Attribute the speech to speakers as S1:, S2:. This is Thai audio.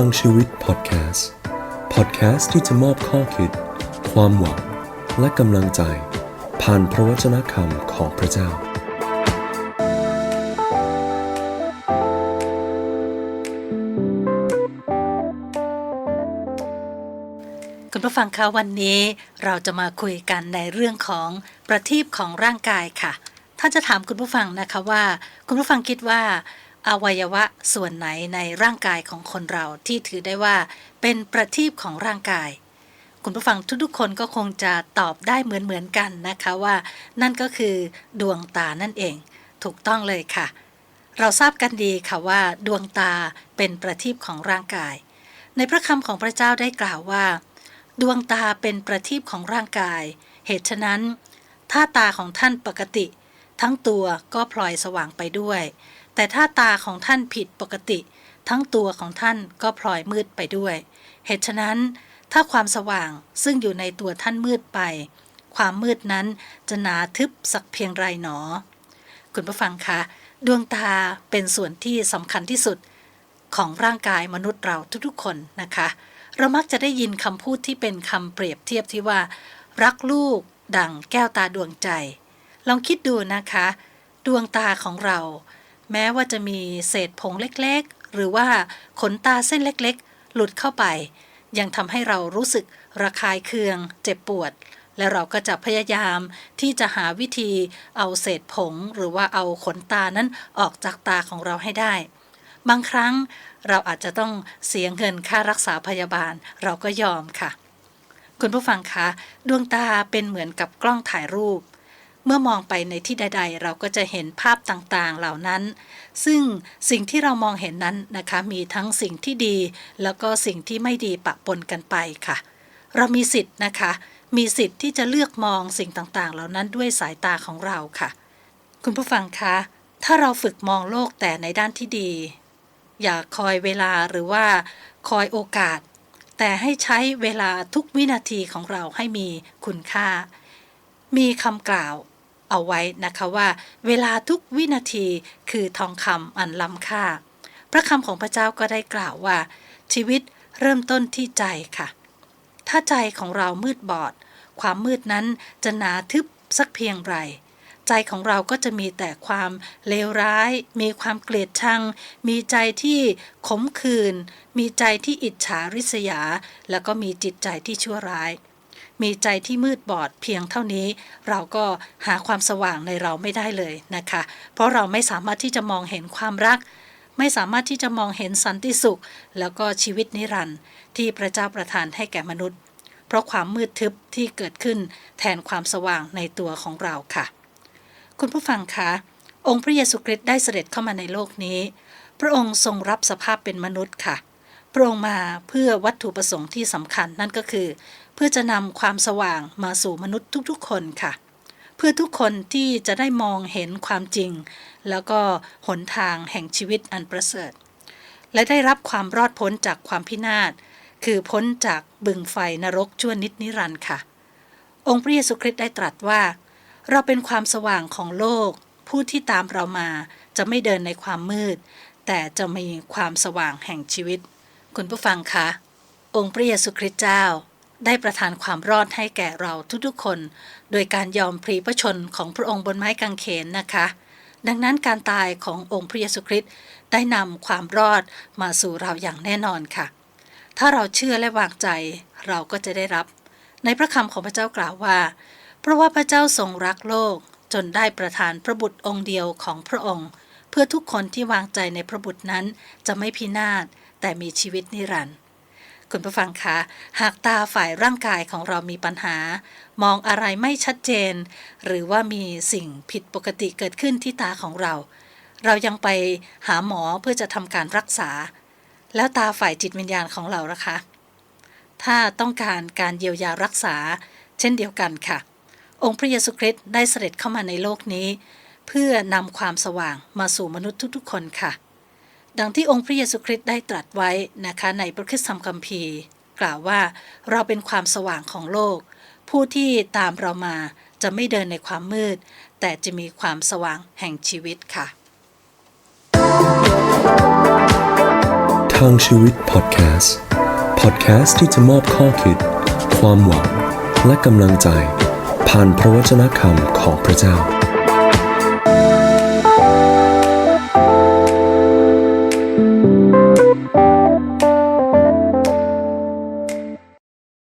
S1: างชีวิตพอดแคสต์พอดแคสต์ที่จะมอบข้อคิด ความหวัง และกำลังใจ ผ่านพระวจนะคำของพระเจ้า
S2: คุณผู้ฟังคะวันนี้เราจะมาคุยกันในเรื่องของประทีปของร่างกายค่ะ ถ้าจะถามคุณผู้ฟังนะคะว่า คุณผู้ฟังคิดว่า อวัยวะส่วนไหนในร่างกายของคนเราที่ถือได้ว่าเป็นประทีปของร่างกาย คุณผู้ฟังทุกๆคนก็คงจะตอบได้เหมือนๆกันนะคะว่า นั่นก็คือดวงตานั่นเอง ถูกต้องเลยค่ะ เราทราบกันดีค่ะว่า ดวงตาเป็นประทีปของร่างกาย ในพระคำของพระเจ้าได้กล่าวว่า ดวงตาเป็นประทีปของร่างกาย เหตุฉะนั้น ถ้าตาของท่านปกติ ทั้งตัวก็พลอยสว่างไปด้วย แต่ถ้าตาของท่านผิดปกติ ทั้งตัวของท่านก็พลอยมืดไปด้วย เหตุฉะนั้น ถ้าความสว่างซึ่งอยู่ในตัวท่านมืดไป ความมืดนั้นจะหนาทึบสักเพียงไรหนอ คุณผู้ฟังคะ ดวงตาเป็นส่วนที่สำคัญที่สุดของร่างกายมนุษย์เราทุกๆ คนนะคะ เรามักจะได้ยินคำพูดที่เป็นคำเปรียบเทียบที่ว่า รักลูกดั่งแก้วตาดวงใจ ลองคิดดูนะคะ ดวงตาของเรา แม้ว่าจะมีเศษผงเล็กๆ หรือว่าขนตาเส้นเล็กๆ หลุดเข้าไป ยังทำให้เรารู้สึกระคายเคือง เจ็บปวด และเราก็จะพยายามที่จะหาวิธีเอาเศษผงหรือว่าเอาขนตานั้นออกจากตาของเราให้ได้ บางครั้งเราอาจจะต้องเสียเงินค่ารักษาพยาบาลเราก็ยอมค่ะ คุณผู้ฟังคะ ดวงตาเป็นเหมือนกับกล้องถ่ายรูป เมื่อมองไปในที่ใด ๆ เราก็จะเห็นภาพต่างๆเหล่านั้น ซึ่งสิ่งที่เรามองเห็นนั้นนะคะมีทั้งสิ่งที่ดี แล้วก็สิ่งที่ไม่ดีปะปนกันไปค่ะ เรามีสิทธิ์นะคะ มีสิทธิ์ที่จะเลือกมองสิ่งต่างๆ เหล่านั้นด้วยสายตาของเราค่ะ คุณผู้ฟังคะ ถ้าเราฝึกมองโลกแต่ในด้านที่ดี อย่าคอยเวลาหรือว่าคอยโอกาส แต่ให้ใช้เวลาทุกวินาทีของเราให้มีคุณค่า มีคำกล่าว เอาไว้นะคะว่า เวลาทุกวินาทีคือทองคำอันล้ำค่า พระคำของพระเจ้าก็ได้กล่าวว่า ชีวิตเริ่มต้นที่ใจค่ะ ถ้าใจของเรามืดบอด ความมืดนั้นจะหนาทึบสักเพียงไรใจของเราก็จะมีแต่ความเลวร้าย มีความเกลียดชัง มีใจที่ขมขื่น มีใจที่อิจฉาริษยา แล้วก็มีจิตใจที่ชั่วร้าย มีใจที่มืดบอดเพียงเท่านี้ เราก็หาความสว่างในเราไม่ได้เลยนะคะ เพราะเราไม่สามารถที่จะมองเห็นความรัก ไม่สามารถที่จะมองเห็นสันติสุข แล้วก็ชีวิตนิรันดร์ที่พระเจ้าประทานให้แก่มนุษย์ เพราะความมืดทึบที่เกิดขึ้นแทนความสว่างในตัวของเราค่ะ คุณผู้ฟังคะองค์พระเยซูคริสต์ได้เสด็จเข้ามาในโลกนี้ พระองค์ทรงรับสภาพเป็นมนุษย์ค่ะ พระองค์มาเพื่อวัตถุประสงค์ที่สำคัญนั่นก็คือ เพื่อจะนำความสว่างมาสู่มนุษย์ทุกๆ คนค่ะ เพื่อทุกคนที่จะได้มองเห็นความจริง แล้วก็หนทางแห่งชีวิตอันประเสริฐ และได้รับความรอดพ้นจากความพินาศ คือพ้นจากบึงไฟนรกชั่วนิดนิรันดร์ค่ะ องค์พระเยซูคริสต์ได้ตรัสว่า เราเป็นความสว่างของโลก ผู้ที่ตามเรามาจะไม่เดินในความมืด แต่จะมีความสว่างแห่งชีวิต คุณผู้ฟังคะ องค์พระเยซูคริสต์เจ้า ได้ประทานความรอดให้แก่เราทุกๆคน โดยการยอมพรีพระชนของพระองค์บนไม้กางเขนนะคะ ดังนั้นการตายขององค์พระเยซูคริสต์ได้นำความรอดมาสู่เราอย่างแน่นอนค่ะ ถ้าเราเชื่อและวางใจเราก็จะได้รับ ในพระคำของพระเจ้ากล่าวว่า เพราะว่าพระเจ้าทรงรักโลกจนได้ประทานพระบุตรองค์เดียวของพระองค์ เพื่อทุกคนที่วางใจในพระบุตรนั้นจะไม่พินาศ แต่มีชีวิตนิรันดร์คุณผู้ฟังคะ หากตาฝ่ายร่างกายของเรามีปัญหา มองอะไรไม่ชัดเจน หรือว่ามีสิ่งผิดปกติเกิดขึ้นที่ตาของเรา เรายังไปหาหมอเพื่อจะทำการรักษา แล้วตาฝ่ายจิตวิญญาณของเราล่ะคะ ถ้าต้องการการเยียวยารักษา เช่นเดียวกันค่ะ องค์พระเยซูคริสต์ได้เสด็จเข้ามาในโลกนี้ เพื่อนำความสว่างมาสู่มนุษย์ทุกๆคนค่ะ ดังที่องค์พระเยซูคริสต์ได้ตรัสไว้นะคะในพระคัมภีร์คัมภีร์ กล่าวว่าเราเป็นความสว่างของโลก ผู้ที่ตามเรามาจะไม่เดินในความมืด แต่จะมีความสว่างแห่งชีวิตค่ะ
S1: ทางชีวิตพอดแคสต์พอดแคสต์ที่จะมอบข้อคิด ความหวัง และกำลังใจ ผ่านพระวจนะคำของพระเจ้า